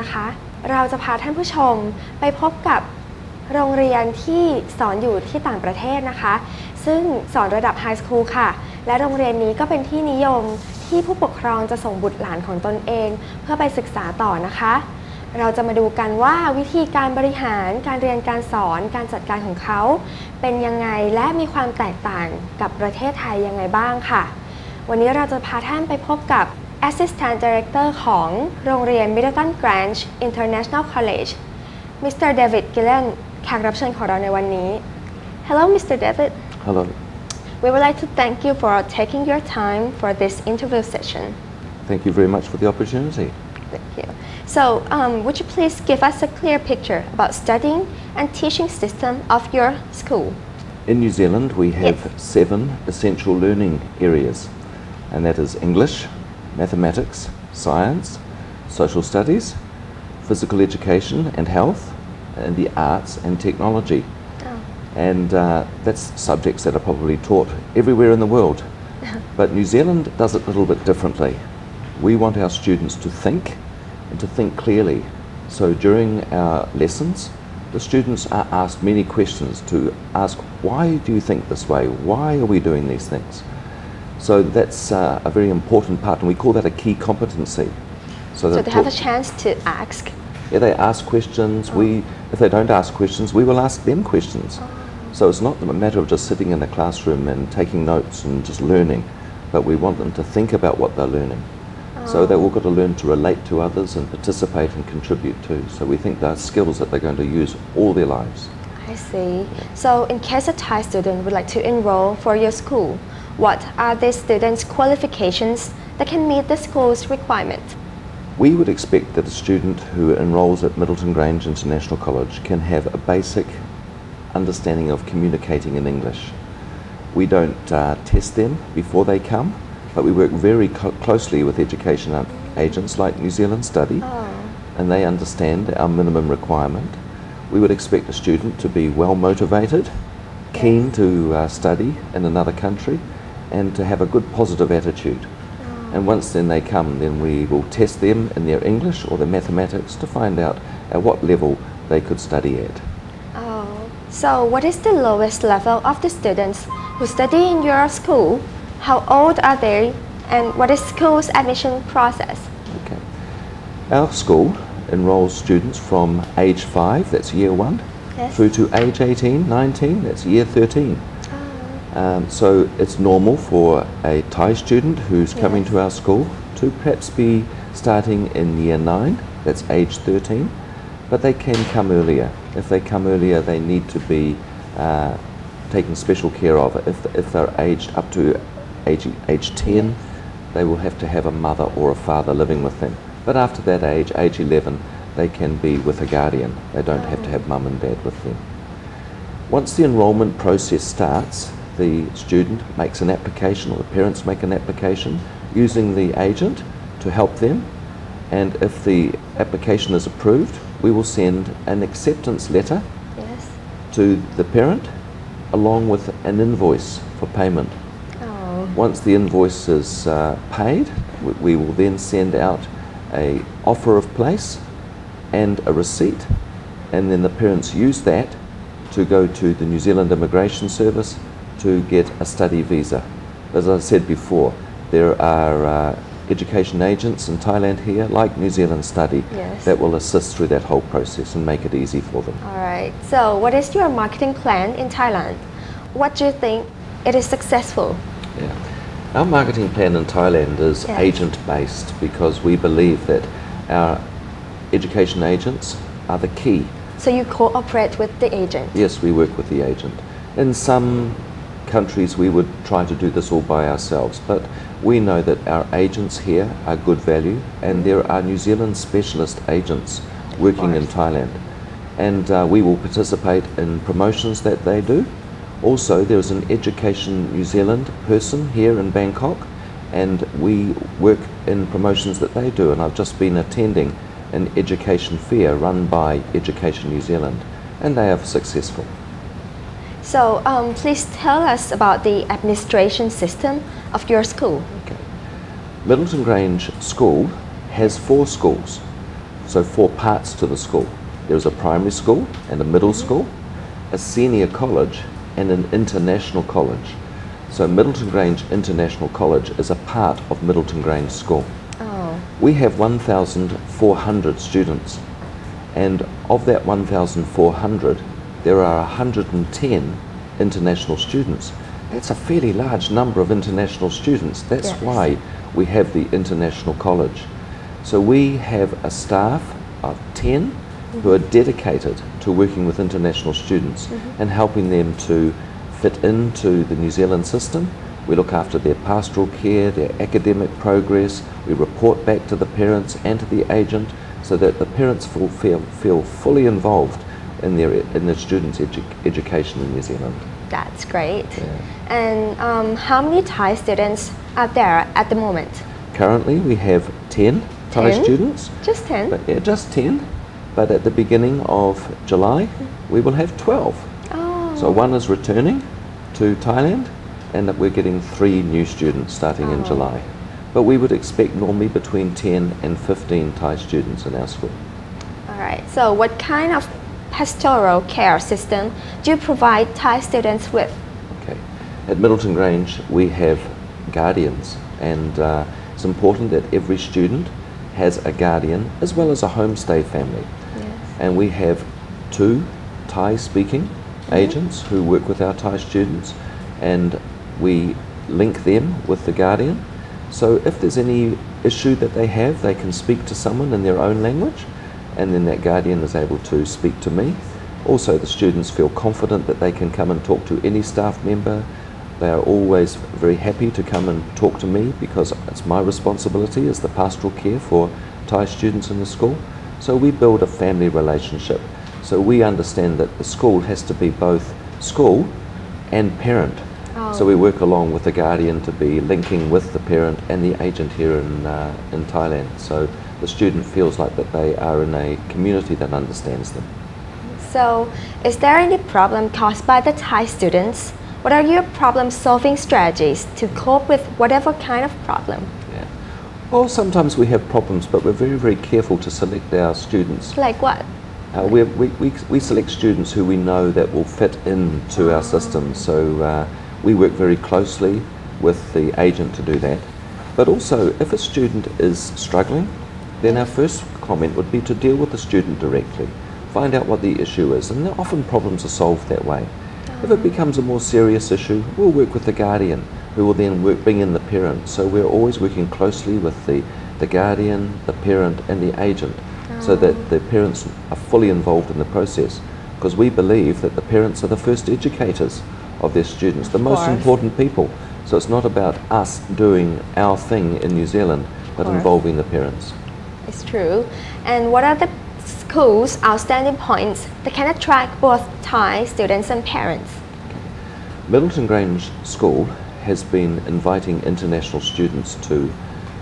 นะคะ เราจะพาท่านผู้ชมไปพบกับโรงเรียนที่สอนอยู่ที่ต่างประเทศนะคะ ซึ่งสอนระดับไฮสคูลค่ะ และโรงเรียนนี้ก็เป็นที่นิยมที่ผู้ปกครองจะส่งบุตรหลานของตนเอง เพื่อไปศึกษาต่อนะคะ เราจะมาดูกันว่าวิธีการบริหาร การเรียนการสอน การจัดการของเขา เป็นยังไงและมีความแตกต่างกับประเทศไทยยังไงบ้างค่ะ วันนี้เราจะพาท่านไปพบกับ Assistant Director ของโรงเรียน Middleton Grange International College Mr. David Gillen แขกรับเชิญของเราในวันนี้ Hello Mr. David Hello. We would like to thank you for taking your time for this interview session. Thank you very much for the opportunity. Thank you. So, um, would you please give us a clear picture about studying and teaching system of your school? In New Zealand, we have Yes. seven essential learning areas, and that is English, mathematics, science, social studies, physical education and health, and the arts and technology. Oh, And uh, that's subjects that are probably taught everywhere in the world. but New Zealand does it a little bit differently. We want our students to think and to think clearly. So during our lessons, the students are asked many questions to ask, why do you think this way? Why are we doing these things? So that's uh, a very important part, and we call that a key competency. so that they have a chance to ask. yeah, they ask questions. We, if they don't ask questions, we will ask them questions. So it's not a matter of just sitting in the classroom and taking notes and just learning, but we want them to think about what they're learning. So they've all got to learn to relate to others and participate and contribute too. So we think they're skills that they're going to use all their lives. I see. So, in case a Thai student would like to enroll for your school, what are the students' qualifications that can meet the school's requirement? We would expect that a student who enrolls at Middleton Grange International College can have a basic understanding of communicating in English. We don't uh, test them before they come, but we work very co- closely with education agents like New Zealand Study, Oh, and they understand our minimum requirement. We would expect a student to be well motivated, keen to uh, study in another country, and to have a good positive attitude. And once then they come, then we will test them in their English or their mathematics to find out at what level they could study at. oh. So, what is the lowest level of the students who study in your school? How old are they? And what is school's admission process? Okay. Our school enrolls students from age 5, that's year 1, Yes. through to age 18, 19, that's year 13. Um, so it's normal for a Thai student who's coming to our school to perhaps be starting in year 9, that's age 13, but they can come earlier. If they come earlier, they need to be uh, taken special care of. If, if they're aged up to age, age 10, they will have to have a mother or a father living with them. But after that age, age 11, they can be with a guardian. They don't have to have mum and dad with them. Once the enrolment process starts, the student makes an application or the parents make an application using the agent to help them. And if the application is approved, we will send an acceptance letter Yes. to the parent along with an invoice for payment. Oh, Once the invoice is uh, paid, we, we will then send out a offer of place and a receipt, and then the parents use that to go to the New Zealand Immigration Service to get a study visa. As I said before, there are uh, education agents in Thailand here, like New Zealand Study, Yes. that will assist through that whole process and make it easy for them. all right. So, what is your marketing plan in Thailand? What do you think it is successful? Yeah. Our marketing plan in Thailand is Yes. agent based because we believe that our education agents are the key. So, you cooperate with the agent? Yes, we work with the agent. In some countries, we would try to do this all by ourselves, but we know that our agents here are good value and there are New Zealand specialist agents working in. Thailand. And uh, we will participate in promotions that they do. Also, there's an Education New Zealand person here in Bangkok, and we work in promotions that they do. And I've just been attending an education fair run by Education New Zealand, and they are successful. So, um, please tell us about the administration system of your school. Okay. Middleton Grange School has four schools So four parts to the school. There's a primary school and a middle school, a senior college, and an international college. So Middleton Grange International College is a part of Middleton Grange School. Oh, We have 1,400 students, and of that 1,400, there are 110 international students. That's a fairly large number of international students. That's Yes. why we have the International College. So we have a staff of 10 who are dedicated to working with international students mm-hmm. and helping them to fit into the New Zealand system. We look after their pastoral care, their academic progress. We report back to the parents and to the agent so that the parents feel, feel, feel fully involved in their, in their students' edu- education in New Zealand. that's great. And um, how many Thai students are there at the moment? Currently, we have 10 Thai 10? students, Just 10? but yeah, just 10. But at the beginning of July, we will have 12. oh, So one is returning to Thailand, and that we're getting three new students starting in Oh. July. But we would expect normally between 10 and 15 Thai students in our school. all right. So, what kind of pastoral care system do you provide Thai students with? Okay. At Middleton Grange, we have guardians, and uh, it's important that every student has a guardian as well as a homestay family. Yes. And we have two Thai speaking agents who work with our Thai students, and we link them with the guardian. So if there's any issue that they have, they can speak to someone in their own language, and then that guardian is able to speak to me. Also, the students feel confident that they can come and talk to any staff member. They are always very happy to come and talk to me because it's my responsibility as the pastoral care for Thai students in the school. So we build a family relationship. So we understand that the school has to be both school and parent. So we work along with the guardian to be linking with the parent and the agent here in, uh, in Thailand. So the student feels like that they are in a community that understands them. So, is there any problem caused by the Thai students? What are your problem solving strategies to cope with whatever kind of problem? Yeah. Well, sometimes we have problems, but we're very, very careful to select our students. Like what? Uh, we, we, we, we select students who we know that will fit into our system. So uh, we work very closely with the agent to do that. But also, if a student is struggling, then our first comment would be to deal with the student directly, find out what the issue is, and often problems are solved that way. If it becomes a more serious issue, we'll work with the guardian, who will then work, bring in the parent. So we're always working closely with the, the guardian, the parent, and the agent, so that the parents are fully involved in the process. Because we believe that the parents are the first educators of their students, the most important people. So it's not about us doing our thing in New Zealand, but involving the parents. It's true. And what are the school's outstanding points that can attract both Thai students and parents? Middleton Grange School has been inviting international students to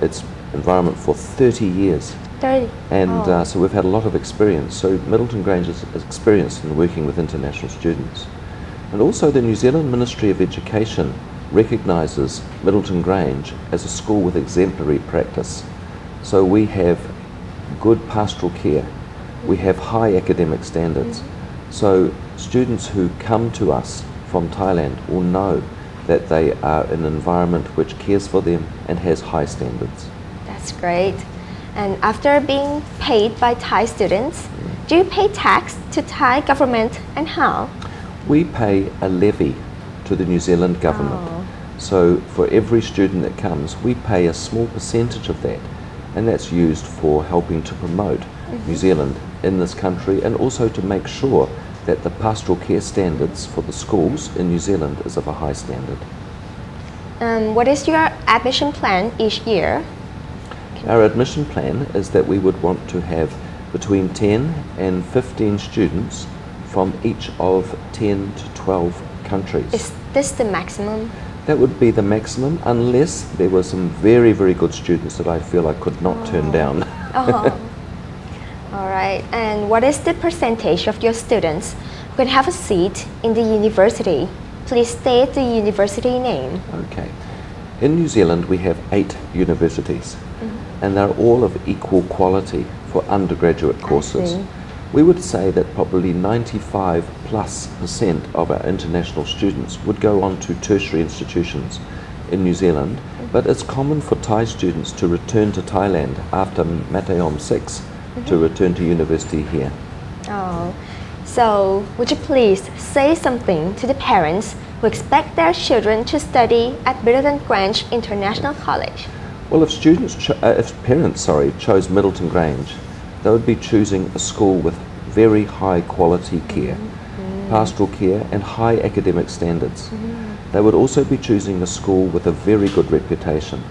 its environment for 30 years. 30. And Oh. uh, so we've had a lot of experience. So Middleton Grange is is experienced in working with international students. And also the New Zealand Ministry of Education recognises Middleton Grange as a school with exemplary practice. So we have good pastoral care. We have high academic standards. So students who come to us from Thailand will know that they are in an environment which cares for them and has high standards. That's great. And after being paid by Thai students, do you pay tax to Thai government and how? We pay a levy to the New Zealand government. Oh. So for every student that comes, we pay a small percentage of that, and that's used for helping to promote New Zealand in this country and also to make sure that the pastoral care standards for the schools in New Zealand is of a high standard. Um, what is your admission plan each year? Our admission plan is that we would want to have between 10 and 15 students from each of 10 to 12 countries. Is this the maximum? That would be the maximum unless there were some very, very good students that I feel I could not turn oh. down. Oh. All right. And what is the percentage of your students who can have a seat in the university? Please state the university name. Okay. In New Zealand, we have eight universities, mm-hmm. and they're all of equal quality for undergraduate courses. We would say that probably 95 plus percent of our international students would go on to tertiary institutions in New Zealand, but it's common for Thai students to return to Thailand after Matayom 6 to return to university here. Oh, so would you please say something to the parents who expect their children to study at Middleton Grange International College? Well, if students, cho- uh, if parents, sorry, chose Middleton Grange, they would be choosing a school with very high quality care, pastoral care, and high academic standards. They would also be choosing a school with a very good reputation,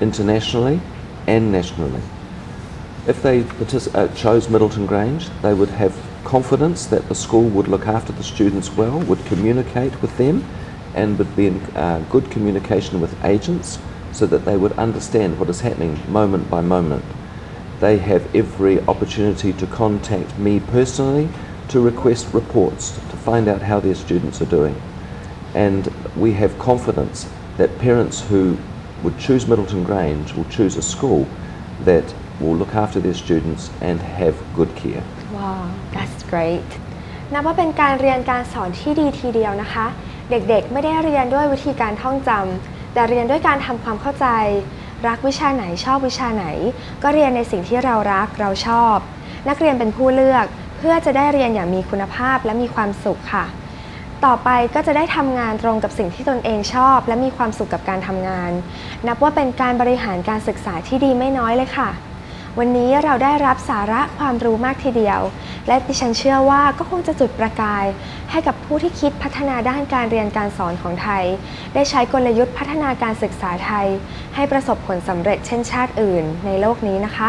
internationally and nationally. If they uh, chose Middleton Grange, they would have confidence that the school would look after the students well, would communicate with them, and would be in uh, good communication with agents so that they would understand what is happening moment by moment. They have every opportunity to contact me personally to request reports to find out how their students are doing. And we have confidence that parents who would choose Middleton Grange will choose a school that will look after their students and have good care. Wow that's great นับว่าเป็นการเรียนการสอนที่ดีทีเดียวนะคะ เด็กๆ ไม่ได้เรียนด้วยวิธีการท่องจำแต่เรียนด้วยการทำความเข้าใจ รักวิชาไหนชอบวิชาไหน ก็เรียนในสิ่งที่เรารักเราชอบ นักเรียนเป็นผู้เลือกเพื่อจะได้เรียนอย่างมีคุณภาพและมีความสุขค่ะ ต่อไปก็จะได้ทำงานตรงกับสิ่งที่ตนเองชอบ และมีความสุขกับการทำงาน นับว่าเป็นการบริหารการศึกษาที่ดีไม่น้อยเลยค่ะ วันนี้เราได้รับสาระความรู้มากทีเดียว และดิฉันเชื่อว่าก็คงจะจุดประกาย ให้กับผู้ที่คิดพัฒนาด้านการเรียนการสอนของไทย ได้ใช้กลยุทธ์พัฒนาการศึกษาไทย ให้ประสบผลสำเร็จเช่นชาติอื่นในโลกนี้นะคะ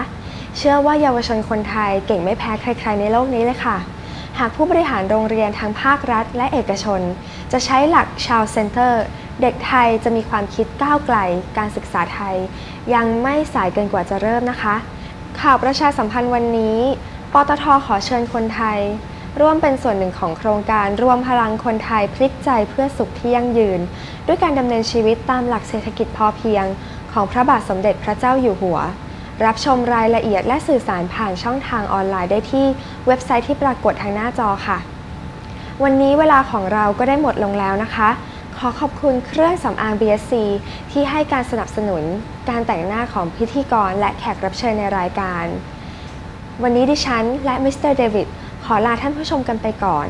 เชื่อว่าเยาวชนคนไทยเก่งไม่แพ้ใคร ๆ ในโลกนี้เลยค่ะหากผู้บริหารโรงเรียนทั้งภาครัฐและเอกชน จะใช้หลักชาวเซนเตอร์ เด็กไทยจะมีความคิดก้าวไกล การศึกษาไทย ยังไม่สายเกินกว่าจะเริ่มนะคะ ข่าวประชาสัมพันธ์วันนี้ ปตทขอเชิญคนไทย ร่วมเป็นส่วนหนึ่งของโครงการรวมพลังคนไทยพลิกใจเพื่อสุขที่ยั่งยืน ด้วยการดำเนินชีวิตตามหลักเศรษฐกิจพอเพียง ของพระบาทสมเด็จพระเจ้าอยู่หัว รับชมรายละเอียดและสื่อสารผ่านช่องทางออนไลน์ได้ที่เว็บไซต์ที่ปรากฏทางหน้าจอค่ะ วันนี้เวลาของเราก็ได้หมดลงแล้วนะคะ ขอขอบคุณเครื่องสำอาง BSC ที่ให้การสนับสนุนการแต่งหน้าของพิธีกรและแขกรับเชิญในรายการ วันนี้ดิฉันและมิสเตอร์เดวิดขอลาท่านผู้ชมกันไปก่อน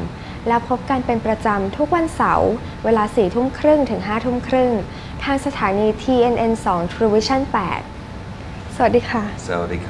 แล้วพบกันเป็นประจำทุกวันเสาร์เวลา4ทุ่มครึ่งถึง5ทุ่มครึ่งทางสถานี TNN 2 True Vision 8 สวัสดีค่ะ Sawadee